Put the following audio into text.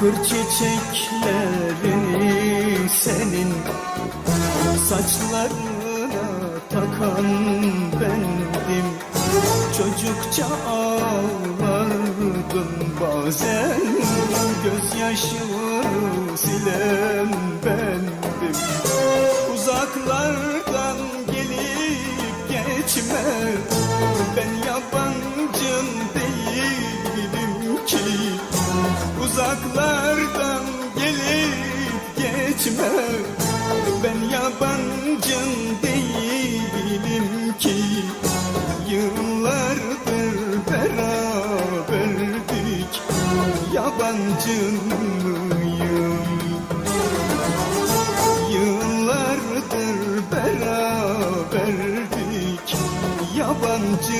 Kır çiçeklerini senin Saçlarına takan bendim. Çocukça ağlardım bazen Gözyaşımı silen bendim. Uzaklardan gelip geçme Ben yabancın uzaklardan gelip geçme. Ben yabancın değilim ki. Yıllardır beraberdik. Yabancın mıyım? Yıllardır beraberdik. Yabancı